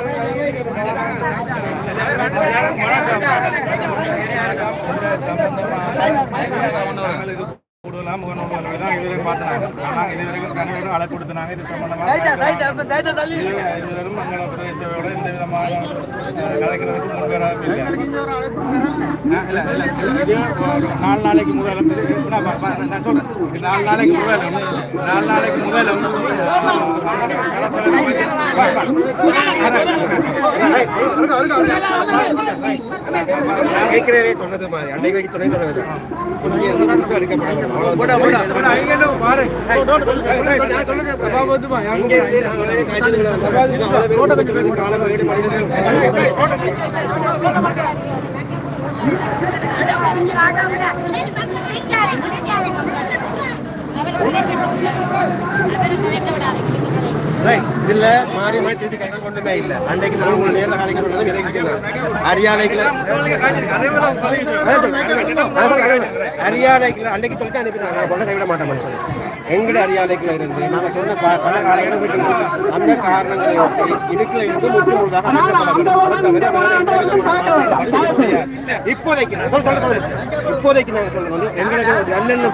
வேண்டாம் கூடுதலா தான் இதுவரைக்கும் பார்த்தாங்க ஆனா இதுவரைக்கும் அழை கொடுத்தாங்க இது மங்கள பிரதேசத்தோட இந்த இல்லை. நாலு நாளைக்கு முதலும் நான் சொல்றேன் நாலு நாளைக்கு முதலும் நாலு நாளைக்கு முதலும் ஏற்கனவே சொன்னது மாதிரி அன்னைக்கு சொன்னது சொன்னது இதுல மாறி மாறி கைகள் கொண்டுமே இல்லை. அன்னைக்கு நான் உங்களை நேரில் காலைக்கு சொன்னது விலைக்கு செய்யலாம் அரியாலைக்குல சொல்லிட்டு அனுப்பினாங்க கொண்டு கைவிட மாட்டேன் சொல்லி. எங்கட அரியாலைக்குல இருந்து நாங்கள் சொன்ன பல விட்டு அந்த காரணங்களை ஒட்டி இதுக்குள்ள இருந்து முற்று முழுதாக. இப்போதைக்கு இப்போதைக்கு நாங்கள் சொல்றது வந்து எங்களுக்கு ஒரு நல்லெண்ண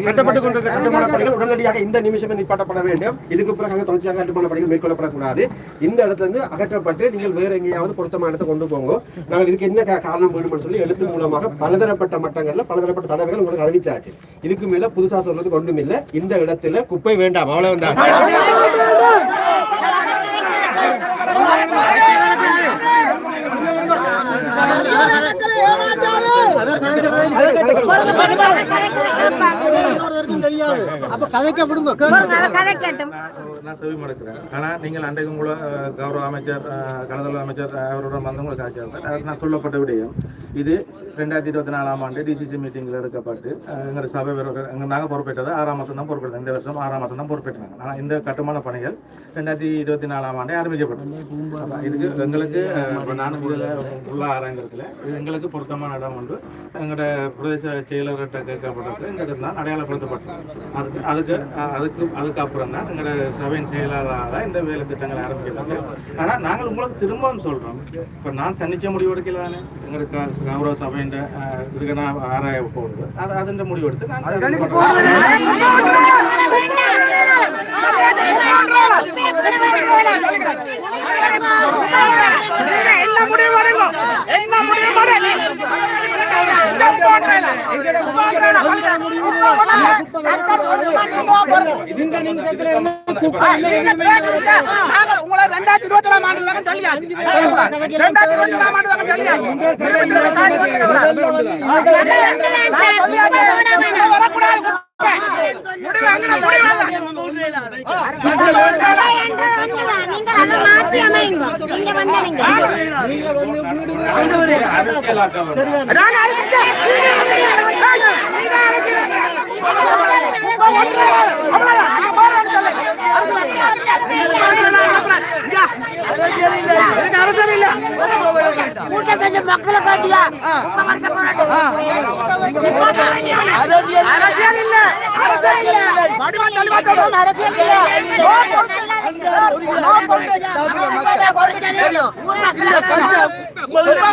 கட்டப்பட்டு கொண்டிருக்கிற கட்டுமான பணிகள் உடனடியாக இந்த நிமிஷமே நிப்பாட்டப்பட வேண்டும். இதுக்கு பிறகு அங்கே தொடர்ச்சியாக கட்டுமான பணிகள் மேற்கொள்ளப்படக்கூடாது. இந்த இடத்துல இருந்து அகற்றப்பட்டு நீங்கள் வேற எங்கேயாவது பொருத்தமான இடத்தை கொண்டு போங்க. நாங்கள் இதுக்கு என்ன காரணம் வேணும்னு சொல்லி எழுத்து மூலமாக பலதரப்பட்ட மட்டங்கள்ல பலதரப்பட்ட தடவைகள் உங்களுக்கு அறிவிச்சாச்சு. இதுக்கு மேல புதுசா சொல்றது ஒன்றும் இல்லை. இந்த இடத்துல குப்பை வேண்டாம் அவ்வளவுதான். கதைக்கட்டும் நான் செவி மடுக்கிறேன் ஆனால் நீங்கள் அன்றைக்கு உங்களை கௌரவ அமைச்சர் அஹ், கடத்தல் அமைச்சர் அஹ், அவரோட வந்து உங்களுக்கு ஆட்சி இருந்தார் நான் சொல்லப்பட்ட விடயம் இது ரெண்டாயிரத்தி இருபத்தி நாலாம் ஆண்டு டிசிசி மீட்டிங்கில் எடுக்கப்பட்டு அஹ், எங்களுடைய சபை எங்கள் நாங்கள் பொறுப்பேற்றது ஆறாம் மாதம் தான் இந்த வருஷம் ஆறாம் மாதம் தான் பொறுப்பேற்றாங்க ஆனால் இந்த கட்டுமான பணிகள் ரெண்டாயிரத்தி இருபத்தி நாலாம் ஆண்டே ஆரம்பிக்கப்பட்டது இதுக்கு எங்களுக்கு நானும் இதில் உள்ள ஆராய்ந்ததுல இது எங்களுக்கு பொருத்தமான இடம் ஒன்று எங்களோட பிரதேச செயலர்கிட்ட கேட்கப்பட்டது இடம் தான் அடையாளப்படுத்தப்பட்டது அதுக்கு அதுக்கு அதுக்கு அதுக்கு அப்புறம் தான் எங்களோட சபையின் செயலாளராக இந்த வேலை திட்டங்கள் ஆரம்பிக்கப்பட்டது. ஆனால் நாங்கள் உங்களுக்கு திரும்பவும் சொல்கிறோம் இப்போ நான் தனிச்ச முடிவு தானே எங்களுக்கு கௌரவ சபையின் இதுக்கு நான் ஆராய போகுது. அது அதிൻ്റെ முடிவு எடுத்து நான் என்ன முடிவு என்ன முடிவு உங்களை ரெண்டாயிரத்தி இருபத்தி ஏழாம் ஆண்டு வரை தள்ளியாச்சு ரெண்டாயிரத்தி இருபத்தி ஏழாம் ஆண்டு வரை தள்ளியாச்சு வரக்கூடாது நீங்கள் அதை மாற்றி அமைங்க இங்க வந்த நீங்க அரசியலாக்க வேண்டும் அரசியல் குப்பை மறுக்க போராட்டம் அரசியல் இல்ல அரசியல் இல்ல தெளிவா சொல்றோம் அரசியல் இல்ல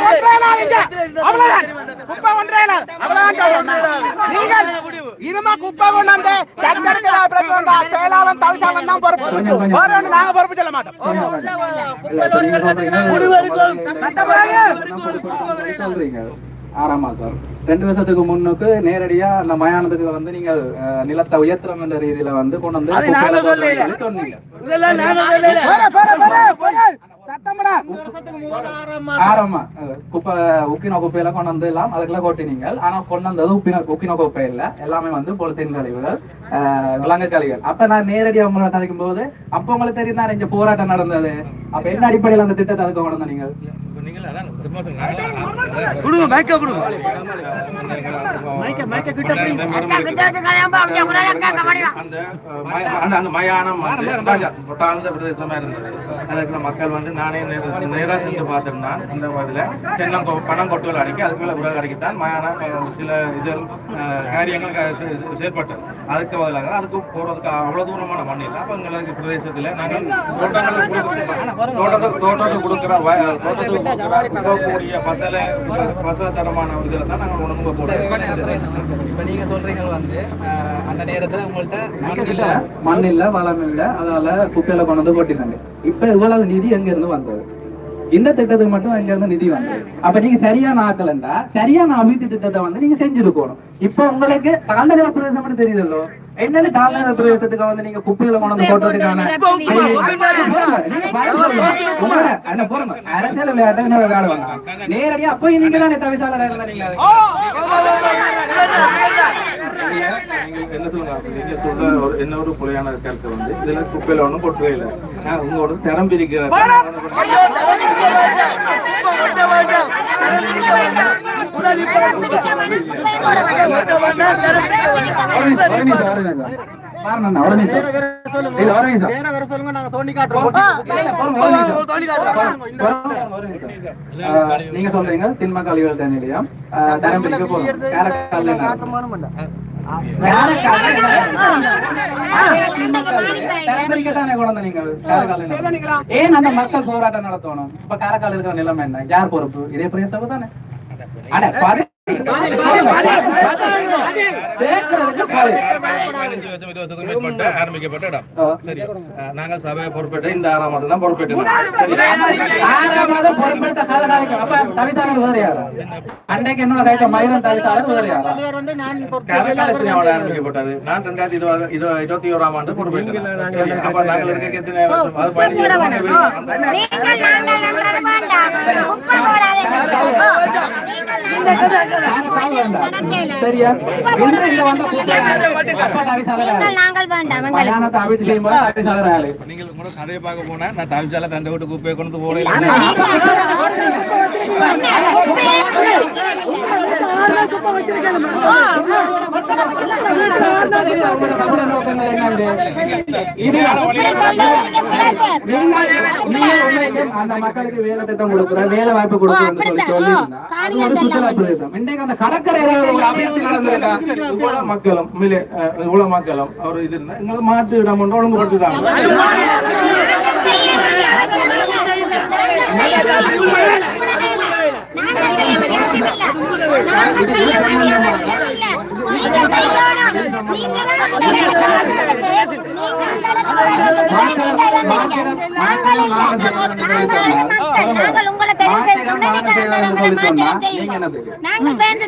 மக்கள் நாள் இங்க. அவ்வளவுதான். அவ்வளவுதான். நீங்கள் இனிமே குப்பை கொண்டாந்து தத்தெடுக்கிற பிரச்சனை வந்தா செயலாளன் தவிசாளன் தான் பொறுப்பு. ஒண்ணு நாங்க பொறுப்பு சொல்ல மாட்டோம். ஆறாம் மாசம் ரெண்டு வருஷத்துக்கு முன்னுக்கு நேரடியா அந்த மயானத்துக்கு வந்து நீங்க நிலத்தை உயர்த்தம் என்ற ரீதியில வந்து கொண்டு வந்து குப்பையில போடுறீங்கன்னு ஆரமா குப்பை உக்கின குப்பையில கொண்டு வந்து எல்லாம் அதுக்குள்ள கொட்டினீங்க ஆனா கொண்டு வந்தது உப்பின உக்கின குப்பை இல்ல. எல்லாமே வந்து பொலித்தீன் கழிவுகள் அஹ், விலங்கு கழிவுகள். அப்ப நான் நேரடியா உங்களை கதைக்கும் போது அப்ப உங்களுக்கு தெரியும் தான் இங்க போராட்டம் நடந்தது? அப்ப என்ன அடிப்படையில் அந்த திட்டத்தை அதுக்கு கொண்டு வந்தீங்க நீங்கள் அதான் மைக்க அந்த அந்த அந்த மயானம் வந்து தாழ்ந்த பிரதேசமா இருந்தது. அதுக்கு மக்கள் வந்து நானே நேர- நேரா சென்று பார்த்திருந்தான் அந்த இதுல தென்னம் பணம் கொட்டுகள் அடிக்கி அதுக்கு மேல உலக அடிக்கத்தான் மயானம் சில இது காரியங்கள் செயற்பட்டது. அதுக்கு பதிலாக அதுக்கு போறதுக்கு அவ்வளவு தூரமான மண் இல்லை. அப்ப எங்களுக்கு பிரதேசத்துல நாங்கள் கொடுக்குற தோட்டத்துக்கு தோட்டத்துக்கு கொடுக்குற தோட்டத்துக்கு பசல தான் நாங்கள் உணவு போடுறோம் வந்து அந்த நேரத்துல உங்கள்கிட்ட மண் இல்ல மண் இல்ல வளம் இல்ல. அதனால குப்பையில கொண்டு வந்து போட்டிருந்தாங்க இப்ப இவ்வளவு நிதி எங்க இருந்து வந்தது? இந்த திட்டத்துக்கு மட்டும் எங்க இருந்து நிதி வந்தது? அப்ப நீங்க சரியான ஆக்கலண்டா சரியான அபிவிருத்தி திட்டத்தை வந்து நீங்க செஞ்சிருக்கணும். இப்ப உங்களுக்கு தாழ்ந்த நில பிரதேசம்னு என்னன்னு தாழ்ந்த நில பிரதேசத்துக்கு வந்து நீங்க குப்பையில கொண்டு வந்து போட்டதுக்கான போறோம் அரசியல் விளையாட்டு என்ன விளையாட வேண்டாம் நேரடியா அப்போ நீங்க தானே நீங்க? என்ன சொல்லுங்க நீங்க சொல்ற ஒரு- என்ன ஒரு புலையான கருத்து வந்து இதுல குப்பையில ஒண்ணும் கொட்டவே இல்லை. உங்களோட திறம் பிரிக்கிற நீங்க சொல்றீங்க பிரிக்கத்தானே கழிவுகள் வந்த நீங்க காரைக்கால்ல என்ன? ஏன் அந்த மக்கள் போராட்டம் நடத்தணும் இப்ப காரைக்கால் இருக்கிற நிலைமை என்ன யார் பொறுப்பு இதே பிரதேசம் தானே அட ஆரம்பிக்கப்பட்ட இடம். சரி நாங்கள் சபையை பொறுப்பேற்று இந்த ஆறாம் மாதம் தான் அன்றைக்கு என்னோட கையில மயிரம் தவிசாளர் வேற யாரா காரைக்கால் எத்தனை ஆண்டு ஆரம்பிக்கப்பட்டது நான் ரெண்டாயிரத்தி இருபது இரு- இருபத்தி ஓராம் ஆண்டு பொறுப்பேற்றேன் சரி, அப்ப நாங்கள் இருக்க எத்தனை வருஷம் சரியா? இன்று இங்க வந்த செய்யும்போது? நீங்கள் கூட கதையை பார்க்க போனா நான் தவிச்சால தண்டை விட்டு குப்பையை கொண்டு உண்மைக்கு அந்த மக்களுக்கு வேலை திட்டம் கொடுக்குற வேலை வாய்ப்பு கொடுக்குறேன்னு சொல்லி சொல்லியிருந்தா அது ஒரு சுற்றுலா பிரதேசம். இன்றைக்கு அந்த கடற்கரை மக்களும் இவ்வளவு மக்களும் அவர் இது எங்களுக்கு மாற்று இடம் ஒன்று ஒழுங்குபடுத்துதாங்க நாங்கள் உங்களை தெரிவு பேருந்து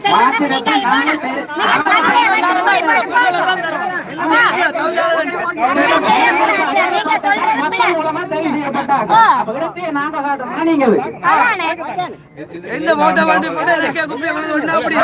ஓட்ட வண்டி போட்டு இலக்கிய குப்பையை கொண்டு அப்படி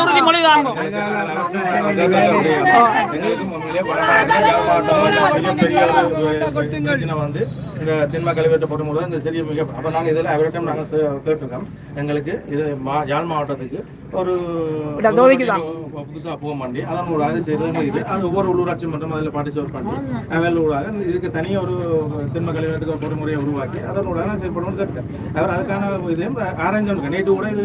உறுதிமொழி தாங்க வந்து இந்த திண்ம கழிவேற்ற பொறுமுறை இந்த சிறிய மிக அப்ப நாங்க இதுல அவரிடம் நாங்க சே- கேட்டிருக்கோம். எங்களுக்கு இது மா- யாழ் மாவட்டத்துக்கு ஒரு புதுசா போக மாட்டி அதன் ஊடாக செய்யறது இது. அது ஒவ்வொரு உள்ளூராட்சி மன்றம் அதில் பார்ட்டிசிபேட் பண்ணி அவள் ஊடாக இதுக்கு தனியாக ஒரு திண்ம கழிவேற்றுக்கு ஒரு பொறுமுறையை உருவாக்கி அதன் ஊடாக நான் செயல்படணும்னு கேட்டேன் அவர் அதுக்கான இது ஆரஞ்சு ஒன்று நேற்று கூட இது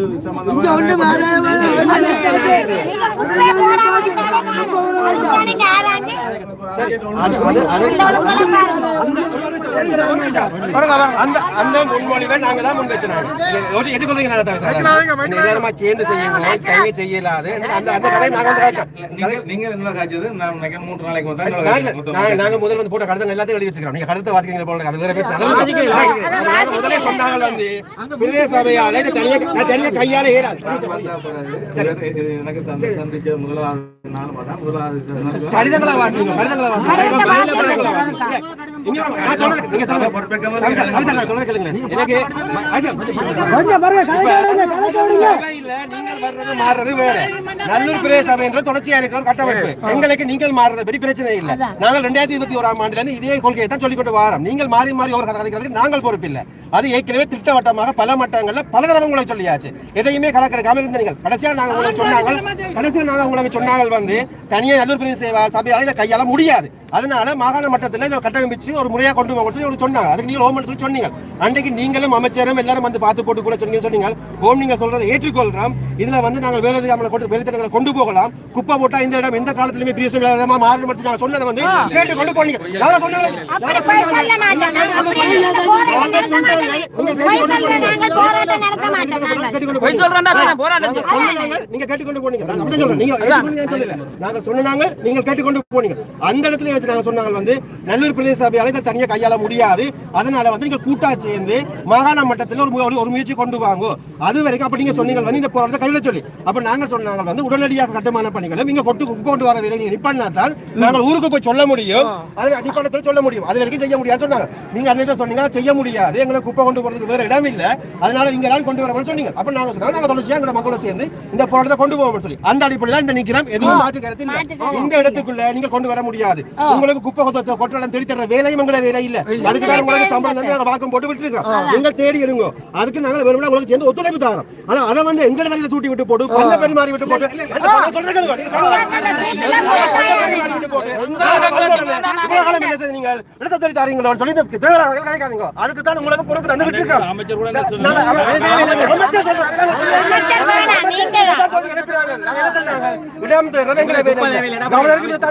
அது அது அது அந்த அந்த முன்மொழிவை நாங்க தான் முன் வச்சினாங்க எதுக்குறீங்க எல்லாருமா சேர்ந்து செய்யுங்க. கையை செய்யலாது அந்த அந்த கதை நாங்க வந்து கேட்கோம். நீங்க நீங்க என்ன காய்ச்சது நான் நினைக்கிறேன் மூன்று நாளைக்கு வந்து நாங்க நாங்க- நாங்க முதல்ல வந்து போட்ட கருத்து எல்லாத்தையும் எழுதி வச்சுக்கிறோம். நீங்க கருத்தை வாசிக்கிறீங்க போல அது வேற பேச்சு. அதெல்லாம் நாங்க முதல்ல சொன்னாங்க வந்து. பிரதேச சபையால இது தனியா நான் தனியா கையால ஏறாது. எனக்கு தந்தை சந்திச்ச முதலாவது நாள் மாட்டா முதலாவது நாள் கடிதங்களா வாசிங்க கடிதங்களா வாசிங்க கடிதங்களா வாசிங்க இங்க வாங்க, நான் சொல்றது நல்லூர் பிரதேச சபைன்ற தொடர்ச்சியா இருக்கிற ஒரு கட்டமைப்பு எங்களுக்கு நீங்கள் மாறுறது பெரிய பிரச்சனை இல்ல நாங்கள் ரெண்டாயிரத்தி இருபத்தி ஓராம் ஆண்டுல இருந்து இதே கொள்கையை தான் சொல்லிக்கொண்டு வாரோம் நீங்கள் மாறி மாறி ஒரு கதை கதைக்கிறதுக்கு நாங்கள் பொறுப்பு இல்ல அது ஏற்கனவே திட்டவட்டமாக பல மட்டங்கள்ல பல தடவை உங்களுக்கு சொல்லியாச்சு எதையுமே கணக்கெடுக்காம இருந்த நீங்கள் கடைசியா நாங்க உங்களுக்கு சொன்னாங்க கடைசியா நாங்க உங்களுக்கு சொன்னாங்க வந்து தனியா நல்லூர் பிரதேச சபையால இதை கையாள முடியாது அதனால மாகாண மட்டத்துல இதை கட்டமைச்சு ஒரு முறையா கொண்டு போக சொல்லி உங்களுக்கு சொன்னாங்க. அதுக்கு நீங்க ஓம் சொல்லி சொன்னீங்க. அன்றைக்கு நீங்களும் அமைச்சரும் எல்லாரும் வந்து பார்த்து போட்டு கூட சொன்னீங்க சொன்னீங்க. ஓம் நீங்க சொல்றதை ஏற்றுக்கொள்றோம். இதுல வந்து நாங்கள் வேலை நம்மளை கொண்டு வேலைத்திட்டங்களை கொண்டு போகலாம். குப்பை போட்டா இந்த இடம் எந்த காலத்திலுமே பிரிய விதமா மாறணும் மட்டும் நாங்க சொன்னதை வந்து கேட்டு கொண்டு போனீங்க. நாங்க சொன்னாங்க நாங்க கேட்டுக்கொண்டு போனீங்க. நாங்க சொன்னாங்க நீங்க கேட்டுக்கொண்டு போனீங்க. அந்த இடத்துல வச்சு நாங்க சொன்னாங்க வந்து நல்லூர் பிரதேச சபையால இதை தனியா கையாள முடியாது. அதனால வந்து நீங்க கூட்டா சேர்ந்து மாகாண மட்டத்துல ஒரு ஒரு முயற்சி கொண்டு வாங்க. அது வரைக்கும் அப்ப நீங்க சொன்னீங்க வந்து இந்த போராட்டத்தை கைவிட சொல்லி. அப்ப நாங்க சொன்னாங்க வந்து உடனடியாக கட்டுமான பணிகளும் இங்க கொட்டு குப்பை கொண்டு வர வேலை நீங்க நிப்பாட்டினா தான் நாங்கள் ஊருக்கு போய் சொல்ல முடியும். அது அடிப்படத்தில் சொல்ல முடியும். அது வரைக்கும் செய்ய முடியாதுன்னு சொன்னாங்க. நீங்க அந்த சொன்னீங்க செய்ய முடியாது. எங்களுக்கு குப்பை கொண்டு போறதுக்கு வேற இடம் இல்ல. அதனால இங்க தான் கொண்டு வரணும்னு சொன்னீங்க. அப்ப நாங்க சொன்னாங்க நாங்க தொடர்ச்சியா எங்க மக்களோட சேர்ந்து இந்த போராட்டத்தை கொண்டு போவோம்னு சொல்லி. அந்த அடிப்படையில் இந்த நிக்கிறோம் எதுவும் மாற்று கருத்து இந்த இடத்துக்குள்ள நீங்க கொண்டு வர முடியாது. உங்களுக்கு குப்பை கொத்த கொட்டடம் தேடி தர வேலையும் எங்களை வேலை இல்ல. அதுக்கு தான் உங்களுக்கு சம்பளம் தந்து நாங்க வாக்கம் போட்டு விட்டுருக்கோம் நீங்கள் தேடி எடுங்க அதுக்கு நாங்க வேணும்னா உங்களுக்கு சேர்ந்து ஒத்துழைப்பு தரோம் ஆனா அதை வந்து எங்களை தலையில சூட்டி விட்டு போட்டு பந்த பரிமாறி விட்டு போட்டு நீங்கள் அதுக்கு தான் உங்களுக்கு பொறுப்பு தந்து விட்டுருக்கோம் அமைச்சர் கூட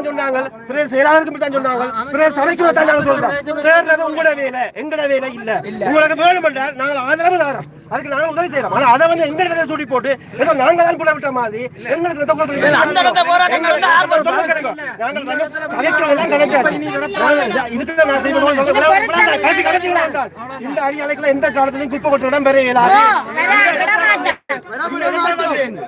சொன்னாங்க? பிரதேச செயலாளருக்கு இப்படி தான் சொன்னாங்க பிரதேச சபைக்கு இப்படி தான் நாங்க சொல்றோம் தேர்றது உங்களோட வேலை எங்களோட வேலை இல்ல உங்களுக்கு வேணும் என்றால் நாங்கள் ஆதரவு தரோம் அதுக்கு நாங்க உதவி செய்யறோம் ஆனா அதை வந்து எங்க இடத்துல சூட்டி போட்டு ஏதோ நாங்க தான் புள்ள விட்ட மாதிரி எங்க இடத்துல. இந்த அரியாலைக்குள்ள எந்த காலத்திலும் குப்பை கொட்ட இடம் பெற இயலாது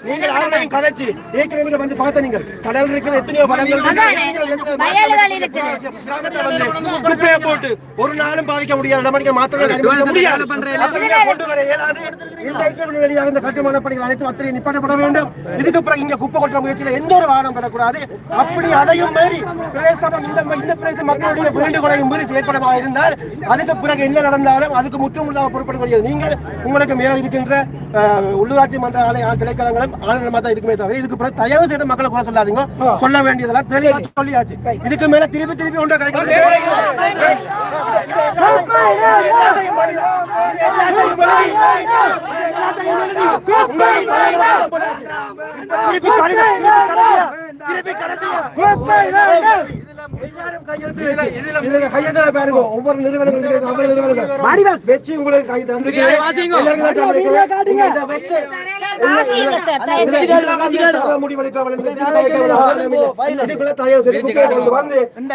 நீங்கள் யாரையும் கதைச்சு ஏற்கனவே இங்க வந்து பார்த்த நீங்கள் கடல் இருக்கிற எத்தனையோ படங்கள் இருக்கு. வயல்கள் இருக்குது. கிராமத்துல வந்து குப்பையை போட்டு ஒரு நாளும் பாதிக்க முடியாது நடவடிக்கை மாத்திரம் அனுமதிக்க முடியாது. அப்ப இங்க கொண்டு வர இயலாது. இந்த ஐக்கிய வெளியாக இந்த கட்டுமான பணிகள் அனைத்தும் அத்தனை நிப்பாட்டப்பட வேண்டும். இதுக்கு பிறகு இங்க குப்பை கொட்டுற முயற்சியில எந்த ஒரு வாகனம் பெறக்கூடாது அப்படி அதையும் மீறி பிரதேசம் இந்த இந்த பிரதேச மக்களுடைய வேண்டுகோளையும் மீறி செயற்படமாக இருந்தால் அதுக்கு பிறகு என்ன நடந்தாலும் அதுக்கு முற்றுமுழுதாக பொறுப்படக்கூடியது நீங்கள் உங்களுக்கு மேல இருக்கின்ற அஹ், உள்ளூராட்சி மன்ற ஆலய திணைக்களங்களும் ஆளுநர் தான் இருக்குமே தவிர இதுக்கு பிறகு தயவு செய்து மக்களை கூட சொல்லாதீங்க. சொல்ல வேண்டியதெல்லாம் தெளிவா சொல்லியாச்சு. இதுக்கு மேல திருப்பி திருப்பி ஒன்றை திருப்பி கடைசியா திருப்பி கடைசியா ஒவ்வொரு நிறுவனங்களும் வச்சு உங்களுக்கு கை தந்துருக்கு. இந்த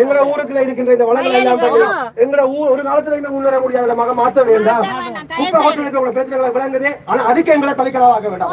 எங்களோட ஊருக்குள்ள இருக்கின்ற இந்த வளங்களை எல்லாம் ஊர் ஒரு காலத்துல முடியாத இடமாக மாற்ற வேண்டாம். குப்பை பிரச்சனைகளை விளங்குது. ஆனா அதுக்கு எங்களை பலிக்கலாக வேண்டாம்.